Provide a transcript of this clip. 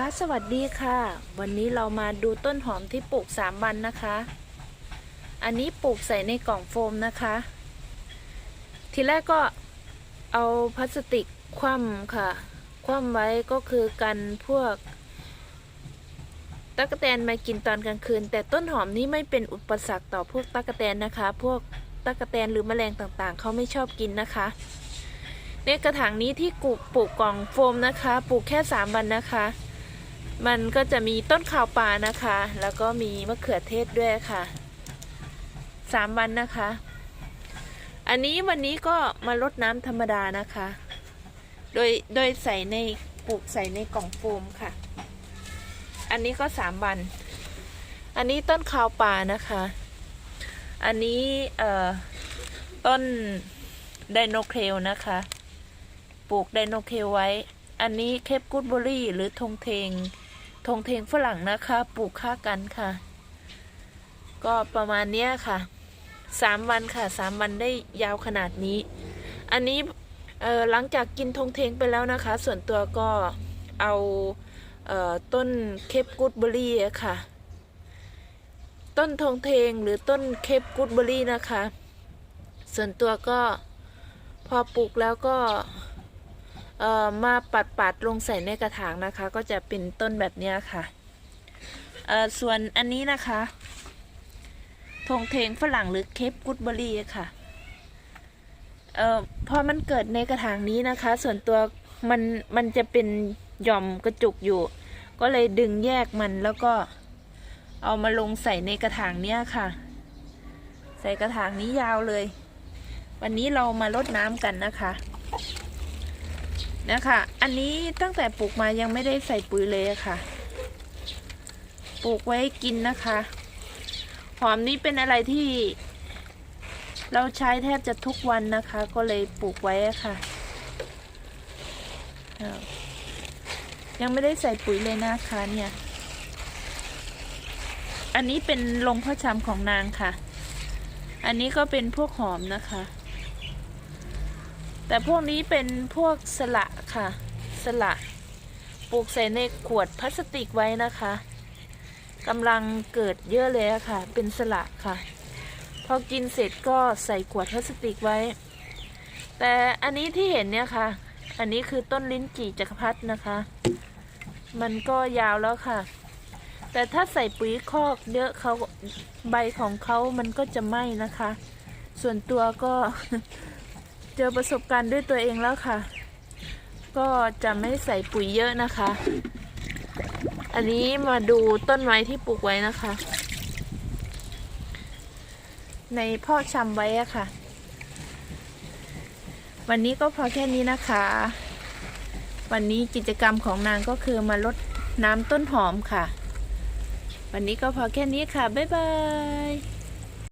ค่ะสวัสดีค่ะ วันนี้เรามาดูต้นหอมที่ปลูกสามวันนะคะ อันนี้ปลูกใส่ในกล่องโฟมนะคะ ทีแรกก็เอาพลาสติกคว่ำค่ะ คว่ำไว้ก็คือกันพวกตั๊กแตนมากินตอนกลางคืน แต่ต้นหอมนี้ไม่เป็นอุปสรรคต่อพวกตั๊กแตนนะคะ พวกตั๊กแตนหรือแมลงต่างๆ เขาไม่ชอบกินนะคะในกระถางนี้ที่ปลูกปลูกกล่องโฟมนะคะ ปลูกแค่สามวันนะคะ มันก็จะมีต้นข่าวป่านะคะ แล้วก็มีมะเขือเทศด้วยค่ะสามวันนะคะ อันนี้วันนี้ก็มาลดน้ำธรรมดานะคะ โดยโดยใส่ในปลูกใส่ในกล่องโฟมค่ะ อันนี้ก็สามวัน อันนี้ต้นข่าวป่านะคะ อันนี้เอ่อต้นไดโนเคลนะคะ ปลูกไดโนเคลไว้ อันนี้เคปกูดเบอรี่หรือธงเทง ธงเทงฝรั่งนะคะปลูกค่ากันค่ะ ก็ประมาณเนี้ยค่ะสามวันค่ะสามวันได้ยาวขนาดนี้ อันนี้หลังจากกินธงเทงไปแล้วนะคะ ส่วนตัวก็เอาเออต้นเคปกูดเบอรี่ค่ะ ต้นธงเทงหรือต้นเคปกูดเบอรี่นะคะ ส่วนตัวก็พอปลูกแล้วก็ เอ่อมาปัดปัดๆลงใส่ในกระถางนะคะ ก็จะเป็นต้นแบบนี้ค่ะเอ่อส่วนอันนี้นะคะธงเทงฝรั่งหรือเคปกูดเบอรี่ค่ะเอ่อพอมันเกิดในกระถางนี้นะคะ ส่วนตัวมันมันจะเป็นหย่อมกระจุกอยู่ ก็เลยดึงแยกมันแล้วก็เอามาลงใส่ในกระถางเนี้ยค่ะ ใส่กระถางนี้ยาวเลย วันนี้เรามาลดน้ำกันนะคะ นะคะ อันนี้ตั้งแต่ปลูกมายังไม่ได้ใส่ปุ๋ยเลยะค่ะ ปลูกไว้กินนะคะ หอมนี้เป็นอะไรที่ เราใช้แทบจะทุกวันนะคะ ก็เลยปลูกไว้ะค่ะ ยังไม่ได้ใส่ปุ๋ยเลยนะคะเนี่ย อันนี้เป็นลงพ่อชำของนางค่ะ อันนี้ก็เป็นพวกหอมนะคะ แต่พวกนี้เป็นพวกสละค่ะ สละปลูกใส่ในขวดพลาสติกไว้นะคะกำลังเกิดเยอะเลยค่ะ เป็นสละค่ะ พอกินเสร็จก็ใส่ขวดพลาสติกไว้ แต่อันนี้ที่เห็นเนี่ยค่ะ อันนี้คือต้นลิ้นจี่จักรพรรดินะคะ มันก็ยาวแล้วค่ะ แต่ถ้าใส่ปุ๋ยคอกเยอะเขาใบของเขามันก็จะไหม้นะคะ ส่วนตัวก็ เจอประสบการณ์ด้วยตัวเองแล้วค่ะ ก็จะไม่ใส่ปุ๋ยเยอะนะคะ อันนี้มาดูต้นไม้ที่ปลูกไว้นะคะ ในพ่อชำไว้อะค่ะ วันนี้ก็พอแค่นี้นะคะ วันนี้กิจกรรมของนางก็คือมาลดน้ำต้นหอมค่ะ วันนี้ก็พอแค่นี้ค่ะ บ๊ายบาย